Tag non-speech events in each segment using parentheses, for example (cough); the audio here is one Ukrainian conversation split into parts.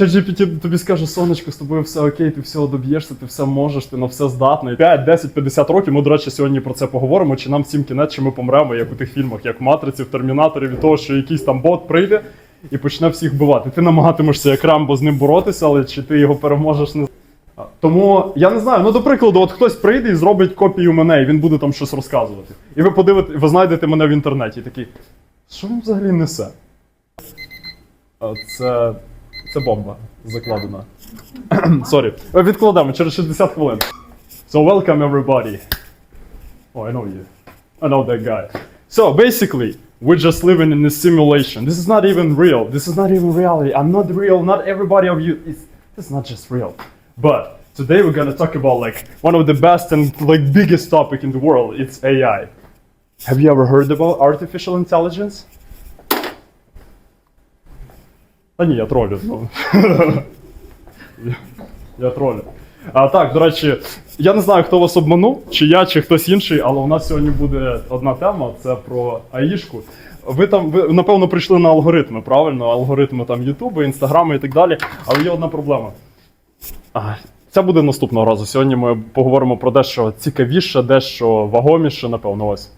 ChatGPT тобі скаже, сонечко, з тобою все окей, ти всього доб'єшся, ти все можеш, ти на все здатний. 5, 10, 50 років. Ми, до речі, сьогодні про це поговоримо. Чи нам всім кінець, чи ми помремо, як у тих фільмах, як в матриці, в термінаторі, від того, що якийсь там бот прийде і почне всіх вбивати. Ти намагатимешся як Рамбо з ним боротися, але чи ти його переможеш не Тому я не знаю. Ну, до прикладу, от хтось прийде і зробить копію мене, і він буде там щось розказувати. І ви подивите, ви знайдете мене в інтернеті. і Такий, що він взагалі несе? Це. Це бомба закладена. (clears throat) Сорі. Е, Відкладемо через 60 хвилин. So welcome everybody. Oh, I know you. I know that guy. So basically, we're just living in a simulation. This is not even real. This is not even reality. I'm not real. Not everybody of you is. This is not just real. But today we're gonna talk about like one of the best and like biggest topic in the world. It's AI. Have you ever heard about artificial intelligence? Та ні, я тролю. ну. Я- Я тролю. А, так, до речі, я не знаю, хто вас обманув, чи я, чи хтось інший, але у нас сьогодні буде одна тема це про АІшку. Ви там, ви, напевно, прийшли на алгоритми, правильно? Алгоритми там Ютубу, Інстаграму і так далі. Але є одна проблема. А, це буде наступного разу. Сьогодні ми поговоримо про дещо цікавіше, дещо вагоміше, напевно, ось.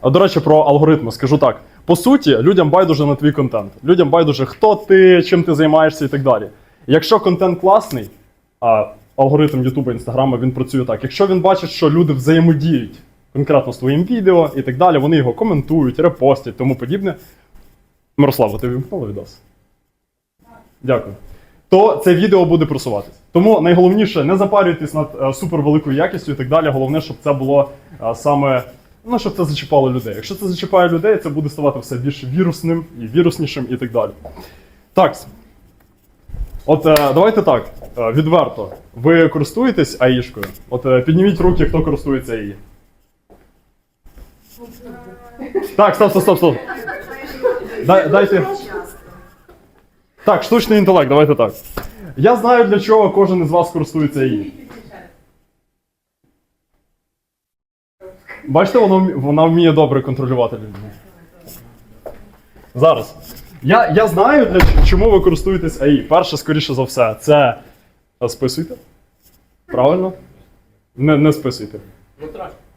А, До речі, про алгоритми скажу так. По суті, людям байдуже на твій контент. Людям байдуже, хто ти, чим ти займаєшся і так далі. Якщо контент класний, а алгоритм Ютуба, Інстаграма він працює так. Якщо він бачить, що люди взаємодіють конкретно з твоїм відео і так далі, вони його коментують, репостять, тому подібне. Мирослава, ти вимкнула відос? Дякую. То це відео буде просуватись. Тому найголовніше не запарюйтесь над е, супервеликою якістю і так далі. Головне, щоб це було е, саме. Ну, щоб це зачіпало людей. Якщо це зачіпає людей, це буде ставати все більш вірусним і віруснішим і так далі. Так. От е, давайте так, е, відверто. Ви користуєтесь АІшкою? От е, підніміть руки, хто користується АІ. Так, стоп, стоп, стоп, стоп. Дай, дайте. Так, штучний інтелект, давайте так. Я знаю, для чого кожен із вас користується АІ. Бачите, воно, вона вміє добре контролювати людьми. Зараз. Я, я знаю, для чому ви користуєтесь АІ. Перше, скоріше за все, це списуйте. Правильно? Не, не списуйте.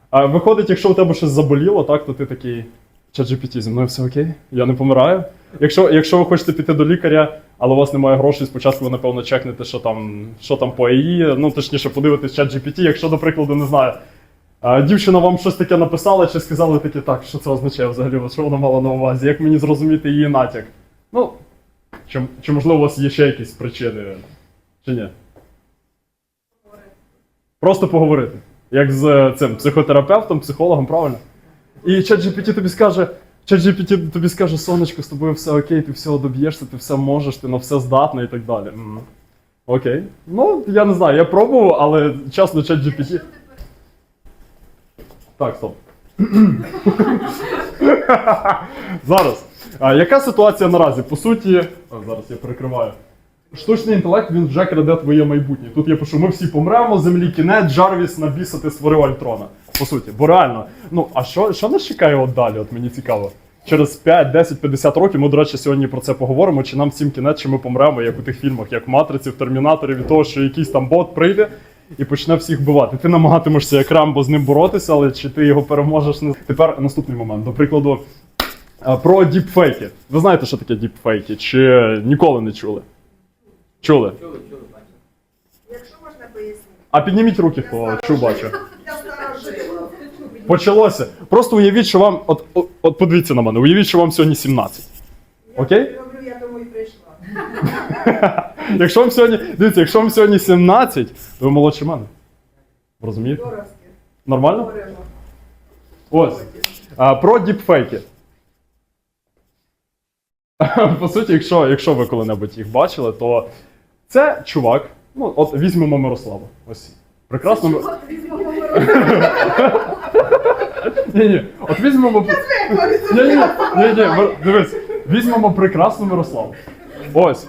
А, виходить, якщо у тебе щось заболіло, так, то ти такий. ChatGPT, зі мною все окей? Я не помираю. Якщо, якщо ви хочете піти до лікаря, але у вас немає грошей, спочатку ви, напевно, чекнете, що там, що там по АІ, ну точніше, подивитесь ChatGPT, якщо, до прикладу, не знаю. А, дівчина вам щось таке написала, чи сказали таке, так, що це означає взагалі, що вона мала на увазі, як мені зрозуміти її натяк? Ну, чи, чи можливо у вас є ще якісь причини, чи ні? Просто поговорити. Як з е, цим психотерапевтом, психологом, правильно? І ChatGPT тобі скаже, ChatGPT тобі скаже, сонечко, з тобою все окей, ти всього доб'єшся, ти все можеш, ти на все здатна і так далі. Окей. Ну, я не знаю, я пробував, але чесно, ChatGPT. Так, стоп. (laughs) Зараз. А, яка ситуація наразі? По суті, а, зараз я перекриваю. Штучний інтелект він вже краде твоє майбутнє. Тут я пишу, ми всі помремо, землі кінець, Джарвіс на біса створив Альтрона. По суті, бо реально. Ну, а що, що нас чекає от далі? От мені цікаво. Через 5, 10, 50 років ми, до речі, сьогодні про це поговоримо, чи нам всім кінець, чи ми помремо, як у тих фільмах, як в Матриці, в Термінаторі, від того, що якийсь там бот прийде і почне всіх вбивати. Ти намагатимешся як Рамбо з ним боротися, але чи ти його переможеш не. Тепер наступний момент. До прикладу, про діпфейки. Ви знаєте, що таке діпфейки? Чи ніколи не чули? Чули? Якщо можна пояснити. А підніміть руки, хто чув бачу. Почалося. Просто уявіть, що вам. От, от, от подивіться на мене, уявіть, що вам сьогодні 17. Окей? Я роблю, я тому і прийшла. (laughs) Якщо вам сьогодні. Дивіться, якщо вам сьогодні 17, то ви молодші мене. Розумієте? Нормально? Ось. А, про діпфейки. (laughs) По суті, якщо, якщо ви коли-небудь їх бачили, то це чувак. Ну, от візьмемо Мирослава. Ось. Прекрасно. (laughs) Ні. От візьмемо. Ні, ні, ні, ні, Мир- дивись, візьмемо прекрасну Мирославу. Ось.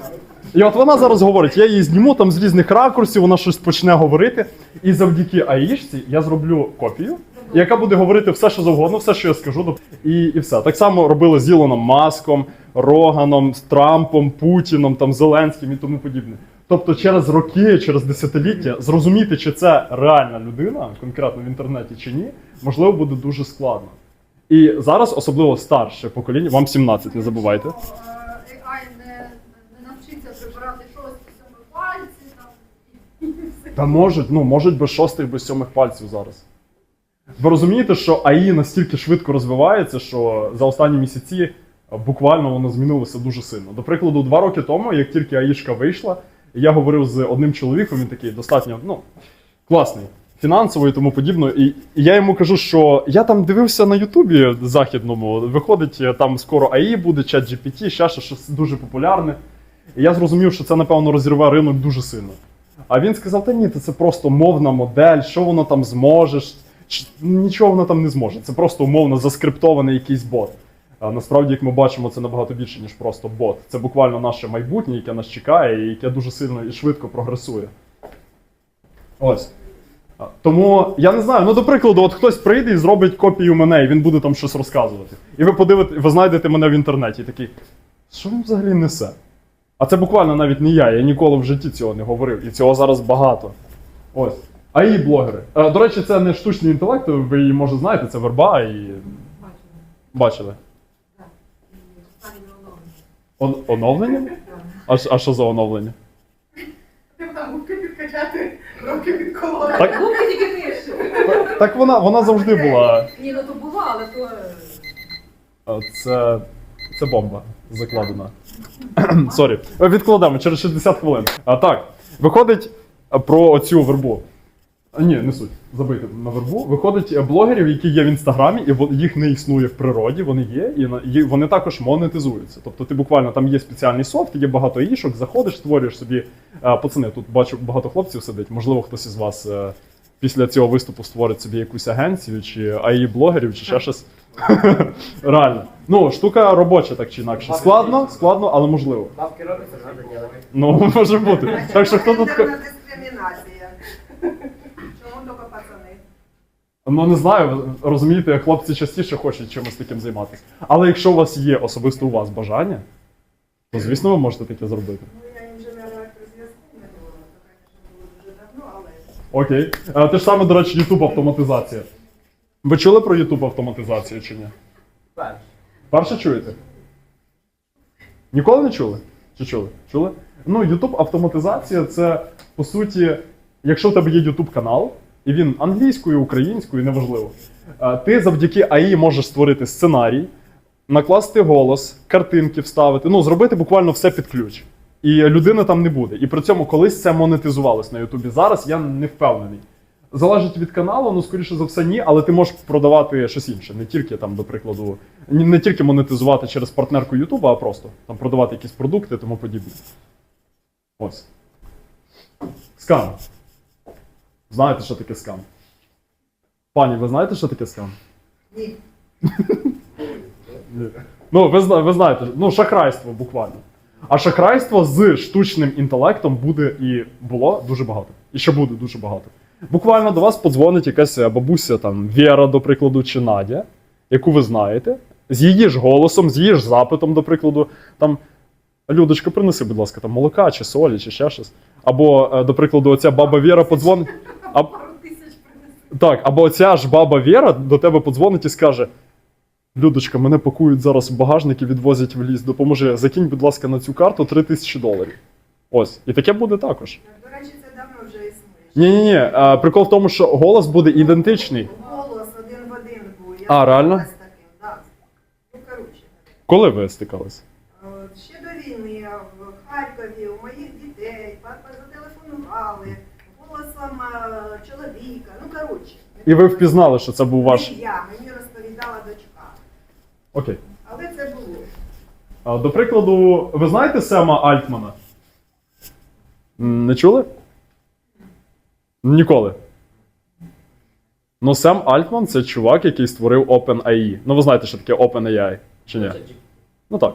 І от вона зараз говорить, я її зніму там з різних ракурсів, вона щось почне говорити. І завдяки АІшці я зроблю копію, яка буде говорити все, що завгодно, все, що я скажу. І, і все. Так само робили з Ілоном Маском, Роганом, Трампом, Путіном, там, Зеленським і тому подібне. Тобто через роки, через десятиліття зрозуміти, чи це реальна людина, конкретно в інтернеті чи ні, можливо, буде дуже складно. І зараз, особливо старше покоління, вам 17, не забувайте. Що, е, AI не, не навчиться прибирати шості сьомі пальці там і, і все. Та можуть, ну можуть без шостих, без сьомих пальців зараз. Ви розумієте, що АІ настільки швидко розвивається, що за останні місяці буквально воно змінилося дуже сильно. До прикладу, два роки тому, як тільки АІшка вийшла, я говорив з одним чоловіком, він такий достатньо ну, класний, фінансово і тому подібне. І, я йому кажу, що я там дивився на Ютубі західному, виходить, там скоро АІ буде, чат GPT, ще щось дуже популярне. І я зрозумів, що це, напевно, розірве ринок дуже сильно. А він сказав: та ні, це просто мовна модель, що воно там зможе. Нічого воно там не зможе. Це просто умовно заскриптований якийсь бот. А насправді, як ми бачимо, це набагато більше, ніж просто бот. Це буквально наше майбутнє, яке нас чекає, і яке дуже сильно і швидко прогресує. Ось. Тому я не знаю, ну до прикладу, от хтось прийде і зробить копію мене, і він буде там щось розказувати. І ви подивите, ви знайдете мене в інтернеті і такий, що він взагалі несе? А це буквально навіть не я. Я ніколи в житті цього не говорив. І цього зараз багато. Ось. А і блогери. Е, До речі, це не штучний інтелект, ви її може знаєте, це верба і. Бачили. Он- оновлення? А, ш- а що за оновлення? Там підкачати, руки. Так, Губки тільки нижче. так вона, вона завжди була. Ні, ну то було, але то. е, Е, Це. Це бомба закладена. (clears throat) Сорі. Відкладемо через 60 хвилин. А так, виходить про оцю вербу. А, Ні, не суть. Забити на вербу. Виходить е, блогерів, які є в інстаграмі, і їх не існує в природі, вони є, і вони також монетизуються. Тобто ти буквально там є спеціальний софт, є багато ішок, заходиш, створюєш собі. е, Пацани, тут бачу багато хлопців сидить. Можливо, хтось із вас е, після цього виступу створить собі якусь агенцію, чи АІ блогерів, чи ще щось. Реально. Ну, штука робоча, так чи інакше. Складно, складно, але можливо. Бабки робиться, надо делать. Ну, може бути. Так що хто тут. Гендерна дискримінація. Чому тільки пацани? Ну не знаю, розумієте, хлопці частіше хочуть чимось таким займатися. Але якщо у вас є особисто у вас бажання, то звісно ви можете таке зробити. Ну, я інженер електрозв'язку не була, то, звісно, було дуже давно, але Окей. Е, Те ж саме, до речі, YouTube автоматизація. Ви чули про YouTube автоматизацію чи ні? Перше. Перше чуєте? Ніколи не чули? Чи чули? Чули? Ну, YouTube автоматизація це по суті, якщо в тебе є YouTube канал, і він англійською, українською, неважливо. е, Ти завдяки АІ можеш створити сценарій, накласти голос, картинки вставити, ну, зробити буквально все під ключ. І людини там не буде. І при цьому колись це монетизувалось на Ютубі. Зараз я не впевнений. Залежить від каналу, ну скоріше за все, ні, але ти можеш продавати щось інше, не тільки там, до прикладу, не, тільки монетизувати через партнерку Ютуба, а просто там продавати якісь продукти і тому подібне. Ось. Скам. Знаєте, що таке скам? Пані, ви знаєте, що таке скам? ні. Ні. Ну, ви, ви знаєте, ну, шахрайство буквально. А шахрайство з штучним інтелектом буде і було дуже багато. І ще буде дуже багато. Буквально до вас подзвонить якась е, бабуся, там, Віра, до прикладу, чи Надя, яку ви знаєте, з її ж голосом, з її ж запитом, до прикладу, там. Людочка, принеси, будь ласка, там молока чи солі, чи ще щось. Або, е, до прикладу, оця баба Віра подзвонить. А, так, або оця ж баба Віра до тебе подзвонить і скаже: Людочка, мене пакують зараз в багажник і відвозять в ліс. Допоможи, закинь, будь ласка, на цю карту 3 тисячі доларів. Ось. І таке буде також. До речі, це давно вже існує. Ні, ні, ні. Прикол в тому, що голос буде ідентичний. Голос один в один був. Я А, реально? Ну, коротше. Коли ви стикались? Е, Ще до війни в Харкові у моїх дітей папа зателефонували голосом е, чоловіка. Ну, коротше. І ви впізнали, що це був ваш. Не я, мені розповідала дочка. Окей. Але це було. До прикладу, ви знаєте Сема Альтмана? Не чули? Ніколи. Ну, Сем Альтман це чувак, який створив OpenAI. Ну, ви знаєте, що таке OpenAI, чи ні? Ну так.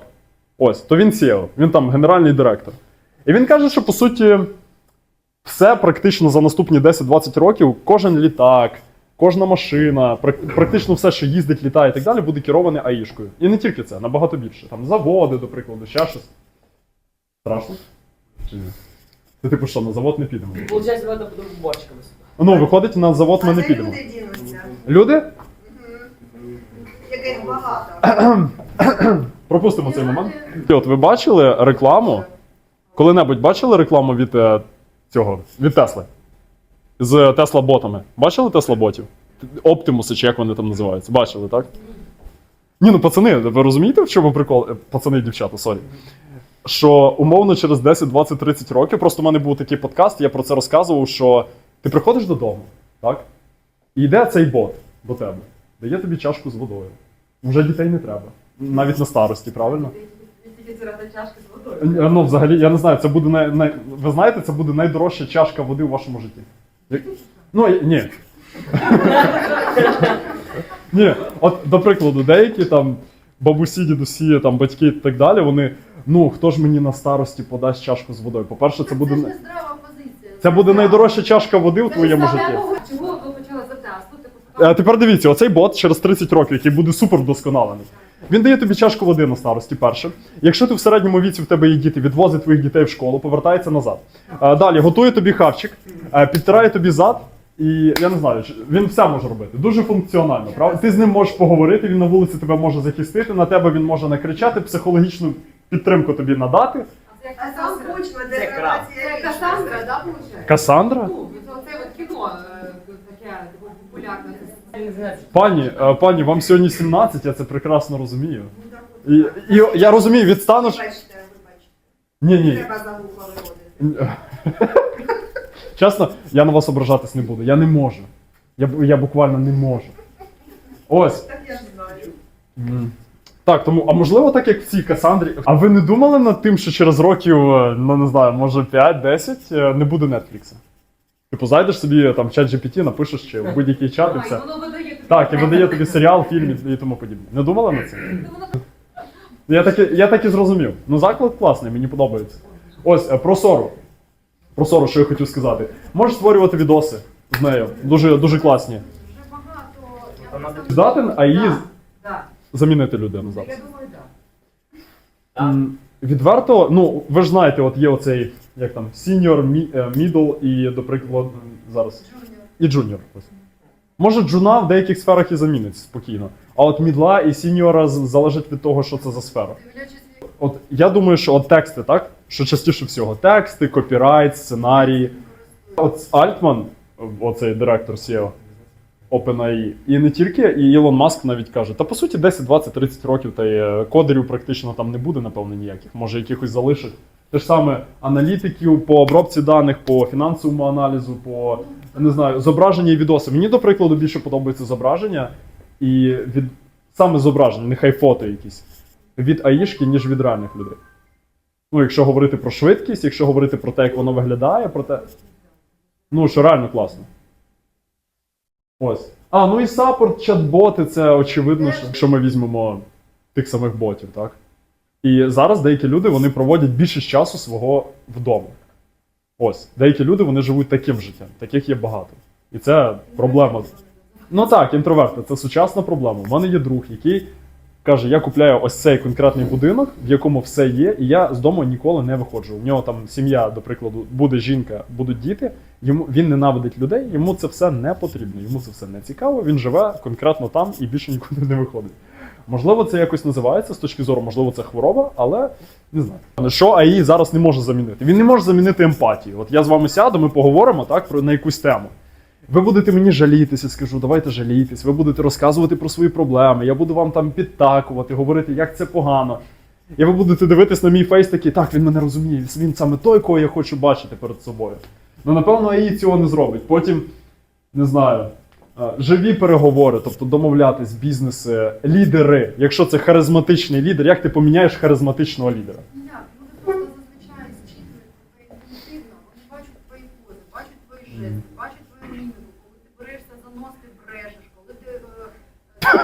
Ось, то він SEO, він там генеральний директор. І він каже, що по суті, все практично за наступні 10-20 років, кожен літак, кожна машина, практично все, що їздить, літає і так далі, буде кероване АІшкою. І не тільки це, набагато більше. Там заводи, до прикладу, ще щось. Страшно? Чи ні? Ти типу що, на завод не підемо? Получается, давай будемо уборщиками. Ну, виходить, на завод ми А не це підемо. люди дінуться, Люди? яких багато. (coughs) Пропустимо цей момент. От ви бачили рекламу? Коли-небудь бачили рекламу від е, цього, від Тесли? З Тесла ботами. Бачили Тесла ботів? Оптимуси, чи як вони там називаються? Бачили, так? Ні, ну пацани, ви розумієте, в чому прикол? Е, Пацани і дівчата, сорі. Що умовно через 10, 20, 30 років, просто в мене був такий подкаст, я про це розказував, що ти приходиш додому, так? І йде цей бот до тебе, дає тобі чашку з водою. Вже дітей не треба. Навіть на старості, правильно? Чашки з водою. Е, Ну, взагалі, я не знаю, це буде най, най... ви знаєте, це буде найдорожча чашка води у вашому житті. Як- Ну, я- ні. (laughs) ні, от, до прикладу, деякі там бабусі, дідусі, там батьки і так далі, вони. Ну, хто ж мені на старості подасть чашку з водою? По-перше, це буде. Це ж не- здрава позиція. Це буде найдорожча чашка води в твоєму житті. Чого ви почали за Типу, Е, тепер дивіться, оцей бот через 30 років, який буде супер вдосконалений. Він дає тобі чашку води на старості перше. Якщо ти в середньому віці в тебе є діти, відвозить твоїх дітей в школу, повертається назад. Е, далі готує тобі хавчик, е, підтирає тобі зад. І я не знаю, він все може робити. Дуже функціонально, правда? Ти з ним можеш поговорити, він на вулиці тебе може захистити, на тебе він може накричати, психологічну підтримку тобі надати. А там Касандра. кучма деградація. Касандра, да, виходить? Касандра? Ну, це от кіно е, таке популярне. Я не знаю, Пані, е, пані, вам сьогодні 17, я це прекрасно розумію. І, і я розумію. Вибачте, вибачте. Ні, ні. Треба за вухо виводити. (laughs) Чесно, я на вас ображатись не буду. Я не можу. Я, я буквально не можу. Ось. Так я знаю. Так, тому, а можливо, так як в цій Касандрі. А ви не думали над тим, що через років, е, ну не знаю, може 5-10 е, не буде Нетфлікса? Типу, зайдеш собі е, там в чат GPT, напишеш чи в будь-який чат і все. воно видає. Так, і видає тобі серіал, фільм і- тому подібне. Не думали над цим? Ну, Я так, і- я так і зрозумів. Ну, заклад класний, мені подобається. Ось, про Сору. Про Сору, що я хотів сказати. Можеш створювати відоси з нею. Дуже, дуже класні. вже багато. я просто- Здатен, а її Да, да. замінити людину зараз. Я думаю, так. М, Відверто, ну, ви ж знаєте, от є оцей, як там, senior, мі- е, middle і, до прикладу, зараз. Джуніор. І джуніор. Ось. Може, джуна в деяких сферах і замінить спокійно. А от мідла і сіньора з- залежить від того, що це за сфера. Дивлячись От я думаю, що от тексти, так? Що частіше всього, тексти, копірайт, сценарії. От Альтман, оцей директор SEO OpenAI, і не тільки, і Ілон Маск навіть каже: та по суті 10, 20, 30 років та й кодерів практично там не буде, напевно, ніяких. Може, якихось залишить. Те ж саме аналітиків по обробці даних, по фінансовому аналізу, по не знаю, зображення і відоси. Мені, до прикладу, більше подобається зображення і від саме зображення, нехай фото якісь від аїшки, ніж від реальних людей. Ну, якщо говорити про швидкість, якщо говорити про те, як воно виглядає, про те. Ну, що реально класно. Ось. А, ну і саппорт, чат-боти, це очевидно, що якщо ми візьмемо тих самих ботів, так? І зараз деякі люди вони проводять більшість часу свого вдома. Ось. Деякі люди вони живуть таким життям, таких є багато. І це проблема. Ну так, інтроверти, це сучасна проблема. У мене є друг, який каже: я купляю ось цей конкретний будинок, в якому все є, і я з дому ніколи не виходжу. У нього там сім'я, до прикладу, буде жінка, будуть діти. Йому він ненавидить людей, йому це все не потрібно, йому це все не цікаво. Він живе конкретно там і більше нікуди не виходить. Можливо, це якось називається з точки зору, можливо, це хвороба, але не знаю. Що АІ зараз не може замінити? Він не може замінити емпатію. От я з вами сяду, ми поговоримо так про на якусь тему. Ви будете мені жалітися, скажу, давайте жалітись. Ви будете розказувати про свої проблеми. Я буду вам там підтакувати, говорити, як це погано. І ви будете дивитись на мій фейс такий, так, він мене розуміє, він саме той, кого я хочу бачити перед собою. Ну, напевно, АІ цього не зробить. Потім, не знаю, е, живі переговори, тобто домовлятись, бізнеси, лідери. Якщо це харизматичний лідер, як ти поміняєш харизматичного лідера?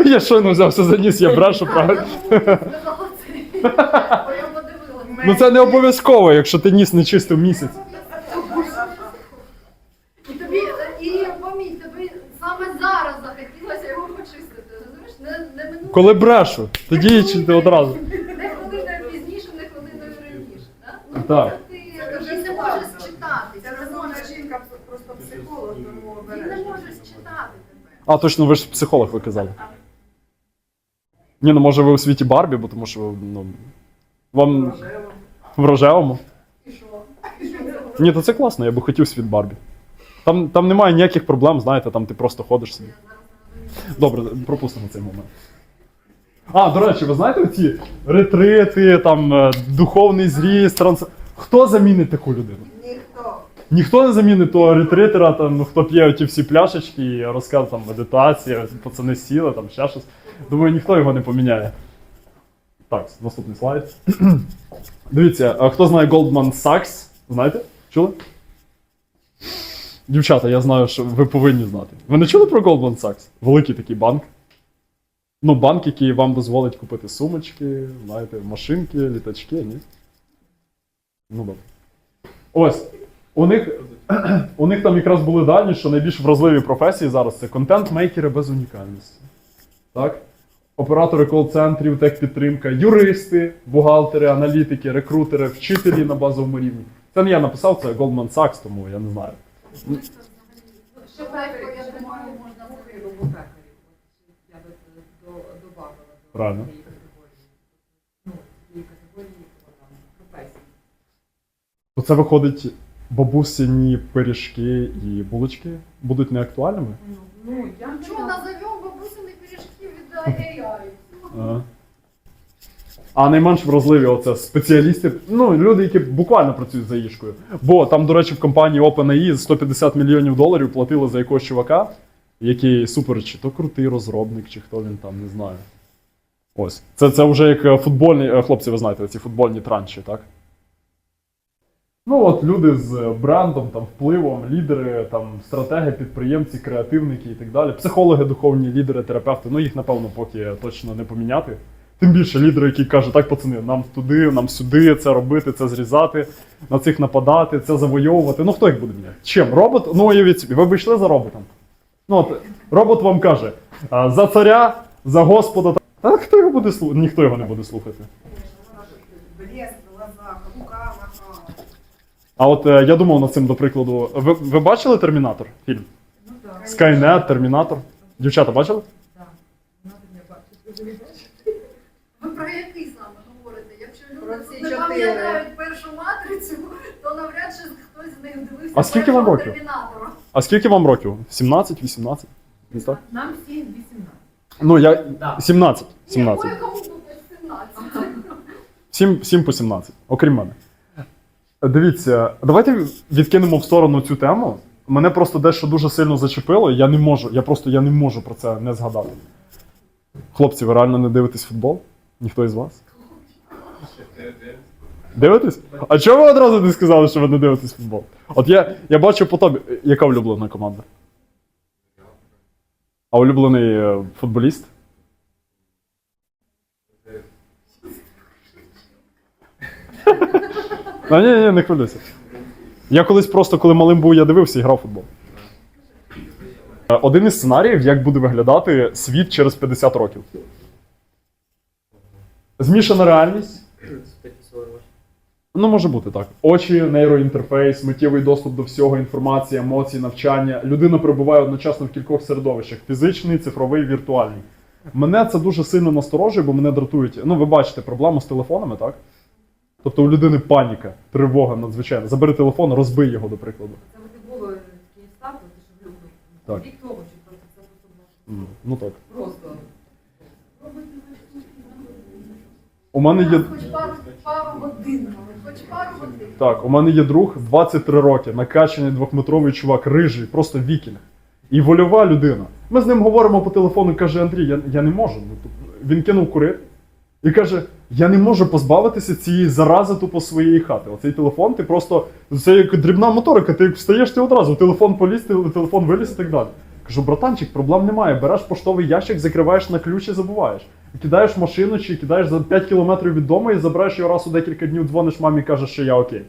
Я щойно взявся за ніс, я брашу правильно. Ну це не обов'язково, якщо ти ніс не чистив місяць. І тобі, тобі саме зараз захотілося його почистити. Коли брашу, тоді чи одразу. Не хвилиною пізніше, не хвилиною раніше. Так. А, точно, ви ж психолог, ви казали. Ні, ну може ви у світі Барбі, бо тому що ну, вам в рожевому. Ні, то це класно, я би хотів світ Барбі. Там, там немає ніяких проблем, знаєте, там ти просто ходиш собі. Добре, пропустимо цей момент. А, до речі, ви знаєте ці ретрити, там, е, духовний зріст, транс... Хто замінить таку людину? Ніхто. Не замінить того ретритера, там, ну, хто п'є ті всі пляшечки і розказує там медитація, пацани сіли, там ще щось. Думаю, ніхто його не поміняє. Так, наступний слайд. (clears throat) Дивіться, а хто знає Goldman Sachs? Знаєте? Чули? Дівчата, я знаю, що ви повинні знати. Ви не чули про Goldman Sachs? Великий такий банк. Ну, банк, який вам дозволить купити сумочки, знаєте, машинки, літачки, ні? Ну добре. Ось. У них, (clears throat) у них там якраз були дані, що найбільш вразливі професії зараз це контент-мейкери без унікальності. Так? Оператори кол-центрів, техпідтримка, юристи, бухгалтери, аналітики, рекрутери, вчителі на базовому рівні. Це не я написав, це Goldman Sachs, тому я не знаю. Думаю, можна я би до- добавила до Правильно. Ну, цієї категорії професій. Це виходить, бабусині пиріжки і булочки будуть неактуальними? Ну, я Чого назовемо бабусини пиріжки від AI? А найменш вразливі оце спеціалісти, ну, люди, які буквально працюють за їжкою. Бо там, до речі, в компанії OpenAI 150 мільйонів доларів платили за якогось чувака, який супер, чи то крутий розробник, чи хто він там, не знаю. Ось. Це, це вже як е, футбольні, е, хлопці, ви знаєте, ці футбольні транші, так? Ну, от люди з брендом, там, впливом, лідери, там, стратеги, підприємці, креативники і так далі. Психологи, духовні лідери, терапевти. Ну, їх, напевно, поки точно не поміняти. Тим більше лідери, які кажуть, так, пацани, нам туди, нам сюди, це робити, це зрізати, на цих нападати, це завойовувати. Ну хто їх буде міняти? Чим? Робот? Ну, уявіть собі, ви б йшли за роботом. Ну, от, робот вам каже: за царя, за господа. Та хто його буде слухати? Ніхто його не буде слухати. А от е, я думав над цим, до прикладу. Ви, ви бачили Термінатор? Фільм? Ну так, Скайнет, Термінатор. Дівчата бачили? так. Надо не бачити. ви бачите? Ви про який саме говорите? Якщо Про люди всі не чотири. пам'ятають першу матрицю, то навряд чи хтось з них дивився А скільки вам першого років? термінатора. А скільки вам років? 17, 18? Десь так? Нам всім 18. Ну, я. Да. 17. Ні, 17. ой, кому тут 17. 7, 7 по 17, окрім мене. Дивіться, давайте відкинемо в сторону цю тему. Мене просто дещо дуже сильно зачепило, я не можу, я просто я не можу про це не згадати. Хлопці, ви реально не дивитесь футбол? Ніхто із вас? Дивитесь? А чого ви одразу не сказали, що ви не дивитесь футбол? От я, я бачу по тобі, яка улюблена команда? А улюблений е, футболіст? А, ні, ні, не хвилюйся. Я колись просто, коли малим був, я дивився і грав футбол. Е, Один із сценаріїв, як буде виглядати світ через 50 років. Змішана реальність. Ну, може бути так. Очі, нейроінтерфейс, миттєвий доступ до всього, інформація, емоції, навчання. Людина перебуває одночасно в кількох середовищах: фізичний, цифровий, віртуальний. Мене це дуже сильно насторожує, бо мене дратують. Ну, ви бачите проблему з телефонами, так? Тобто у людини паніка, тривога надзвичайна. Забери телефон, розбий його, до прикладу. Це було такий став, от, що в Люблі. Так. Рік тому, чи просто це М, Ну так. просто. У мене є. Хоч пару, пару годин, хоч пару годин. Так, у мене є друг 23 роки, накачаний двохметровий чувак, рижий, просто вікінг. І вольова людина. Ми з ним говоримо по телефону, каже Андрій, я, я не можу. Ну, Він кинув курити і каже: Я не можу позбавитися цієї зарази тупо своєї хати. Оцей телефон, ти просто. Це як дрібна моторика, ти встаєш ти одразу, телефон поліз, телефон виліз і так далі. Кажу, братанчик, проблем немає. Береш поштовий ящик, закриваєш на ключ і забуваєш. Кидаєш машину чи кидаєш за 5 кілометрів від дому і забираєш його раз у декілька днів, дзвониш мамі і кажеш, що я окей.